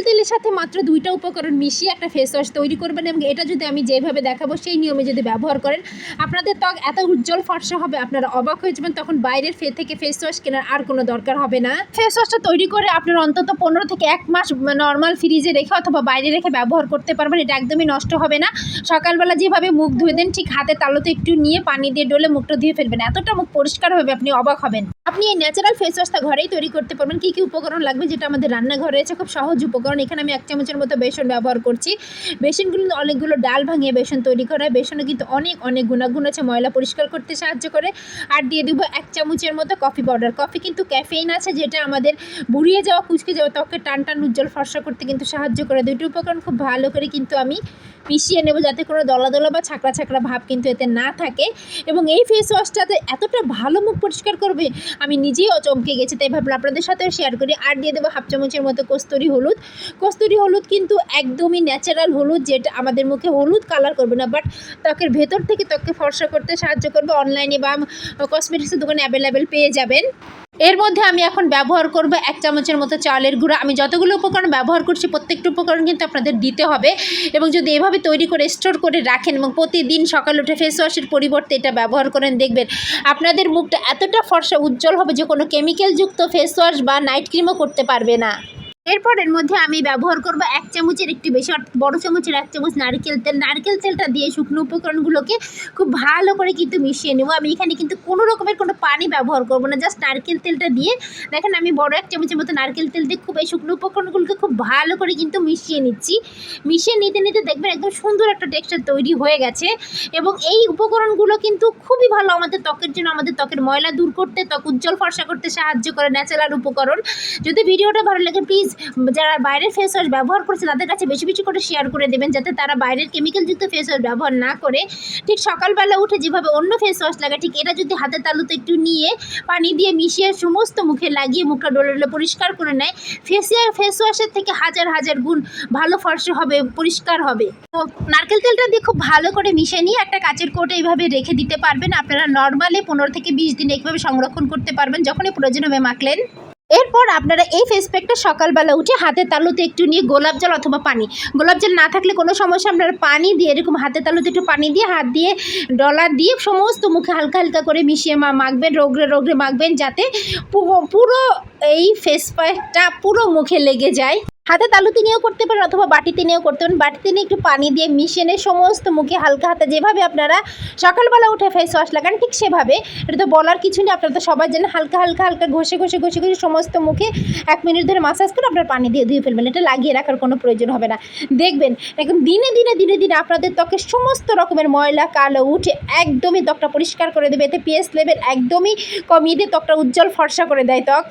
নারকেল তেলের সাথে মাত্র দুইটা উপকরণ মিশিয়ে একটা ফেস ওয়াশ তৈরি করবেন এবং এটা যদি আমি যেভাবে দেখাবো, সেই নিয়মে যদি ব্যবহার করেন, আপনাদের ত্বক এত উজ্জ্বল ফর্সা হবে, আপনারা অবাক হয়ে যাবেন, তখন বাইরের ফে থেকে ফেস ওয়াশ কেনার আর কোনো দরকার হবে না। ফেস ওয়াশটা তৈরি করে আপনারা অন্তত পনেরো থেকে এক মাস নর্মাল ফ্রিজে রেখে অথবা বাইরে রেখে ব্যবহার করতে পারবেন, এটা একদমই নষ্ট হবে না। সকালবেলা যেভাবে মুখ ধুয়ে দেন, ঠিক হাতে তালোতে একটু নিয়ে পানি দিয়ে ডলে মুখটা ধুয়ে ফেলবেন। এতটা মুখ পরিষ্কার হবে, আপনি অবাক হবেন। আপনি এই ন্যাচারাল ফেস ওয়াশটা ঘরেই তৈরি করতে পারবেন। কী কী উপকরণ লাগবে, যেটা আমাদের রান্নাঘরে রয়েছে, খুব সহজ উপকরণ। এখানে আমি এক চামচের মতো বেসন ব্যবহার করছি। বেসনগুলো কিন্তু অনেকগুলো ডাল ভাঙিয়ে বেসন তৈরি করা হয়। বেসনে কিন্তু অনেক অনেক গুণাগুণ আছে। ময়লা পরিষ্কার করতে সাহায্য করে। আর দিয়ে দেবো এক চামচের মতো কফি পাউডার। কফি কিন্তু ক্যাফেইন আছে যেটা আমাদের বুড়িয়ে যাওয়া, কুচকে যাওয়া ত্বকে টান টান উজ্জ্বল ফর্সা করতে কিন্তু সাহায্য করে। দুইটি উপকরণ খুব ভালো করে কিন্তু আমি মিশিয়ে নেব যাতে কোনো দলা দলা বা ছাকড়া ছাকড়া ভাব কিন্তু এতে না থাকে। এবং এই ফেস ওয়াশটাতে এতটা ভালো মুখ পরিষ্কার করবে, আমি নিজেই অচমকে গেছি। তাই ভাবলাম আপনাদের সাথেও শেয়ার করি। আর দিয়ে দেবো হাফ চামচের মতো কস্তুরি হলুদ। কস্তুরি হলুদ কিন্তু একদমই ন্যাচারাল হলুদ, যেটা আমাদের মুখে হলুদ কালার করবে না বাট ত্বকের ভেতর থেকে ত্বককে ফর্সা করতে সাহায্য করবে। অনলাইনে বা কসমেটিক্সের দোকানে অ্যাভেলেবেল পেয়ে যাবেন। এর মধ্যে আমি এখন ব্যবহার করব এক চামচের মতো চালের গুঁড়া। আমি যতগুলো উপকরণ ব্যবহার করছি, প্রত্যেকটা উপকরণ কিন্তু আপনাদের দিতে হবে। এবং যদি এভাবে তৈরি করে স্টোর করে রাখেন এবং প্রতিদিন সকালে উঠে ফেস ওয়াশের পরিবর্তে এটা ব্যবহার করেন, দেখবেন আপনাদের মুখটা এতটা ফর্সা উজ্জ্বল হবে যে কোনো কেমিক্যালযুক্ত ফেস ওয়াশ বা নাইট ক্রিমও করতে পারবে না। এরপর এর মধ্যে আমি ব্যবহার করব এক চামচের একটু বেশি, অর্থাৎ বড় চামচের এক চামচ নারকেল তেল। নারকেল তেলটা দিয়ে শুকনো উপকরণগুলোকে খুব ভালো করে কিন্তু মিশিয়ে নেব। আমি এখানে কিন্তু কোনো রকমের কোনো পানি ব্যবহার করব না, জাস্ট নারকেল তেলটা দিয়ে। দেখেন আমি বড় এক চামচের মতো নারকেল তেল দিয়ে খুব এই শুকনো উপকরণগুলোকে খুব ভালো করে কিন্তু মিশিয়ে নিচ্ছি। মিশিয়ে নিতে নিতে দেখবেন একদম সুন্দর একটা টেক্সচার তৈরি হয়ে গেছে এবং এই উপকরণগুলো কিন্তু খুবই ভালো আমাদের ত্বকের জন্য, আমাদের ত্বকের ময়লা দূর করতে, ত্বক উজ্জ্বল ফর্সা করতে সাহায্য করে ন্যাচারাল উপকরণ। যদি ভিডিওটা ভালো লাগে প্লিজ যারা বাইরের ফেস ওয়াশ ব্যবহার করছে, তাদের কাছে বেশি বেশি করে শেয়ার করে দেবেন, যাতে তারা বাইরের কেমিক্যালযুক্ত ফেস ওয়াশ ব্যবহার না করে। ঠিক সকালবেলা উঠে যেভাবে অন্য ফেস ওয়াশ লাগে, ঠিক এটা যদি হাতের তালুতে একটু নিয়ে পানি দিয়ে মিশিয়ে সমস্ত মুখে লাগিয়ে মুখটা ডলে ডোলে পরিষ্কার করে নেয় ফেসিয়াল ফেস ওয়াশের থেকে হাজার হাজার গুণ ভালো ফর্সা হবে, পরিষ্কার হবে। তো নারকেল তেলটা দিয়ে খুব ভালো করে মিশিয়ে নিয়ে একটা কাচের কোটে এইভাবে রেখে দিতে পারবেন। আপনারা নর্মালি পনেরো থেকে বিশ দিন এইভাবে সংরক্ষণ করতে পারবেন, যখনই প্রয়োজন হবে মাখলেন। এরপর আপনারা এই ফেস প্যাকটা সকালবেলা উঠে হাতে তালুতে একটু নিয়ে গোলাপ জল অথবা পানি। গোলাপ জল না থাকলে কোনো সমস্যা, আপনারা পানি দিয়ে এরকম হাতে তালুতে একটু পানি দিয়ে হাত দিয়ে ডলার দিয়ে সমস্ত মুখে হালকা হালকা করে মিশিয়ে মা মাখবেন রোগরে রোগরে মাখবেন যাতে পুরো এই ফেস প্যাকটা পুরো মুখে লেগে যায়। হাতে তালুতে নিয়েও করতে পারেন অথবা বাটিতে নিয়েও করতে পারেন। বাটিতে নিয়ে একটু পানি দিয়ে মিশিয়ে নিয়ে সমস্ত মুখে হালকা হাতে যেভাবে আপনারা সকালবেলা উঠে ফেস ওয়াশ লাগান, ঠিক সেভাবে। এটা তো বলার কিছু নেই, আপনারা তো সবার জানেন, হালকা হালকা হালকা ঘষে ঘষে ঘষে ঘষে সমস্ত মুখে এক মিনিট ধরে মাসাজ করে আপনার পানি দিয়ে ধুয়ে ফেলবেন। এটা লাগিয়ে রাখার কোনো প্রয়োজন হবে না। দেখবেন এখন দিনে দিনে দিনে দিনে আপনাদের ত্বকের সমস্ত রকমের ময়লা, কালো উঠে একদমই ত্বকটা পরিষ্কার করে দেবে। এতে পিএস লেভেল একদমই কমিয়ে দিয়ে ত্বকটা উজ্জ্বল ফর্সা করে দেয় ত্বক।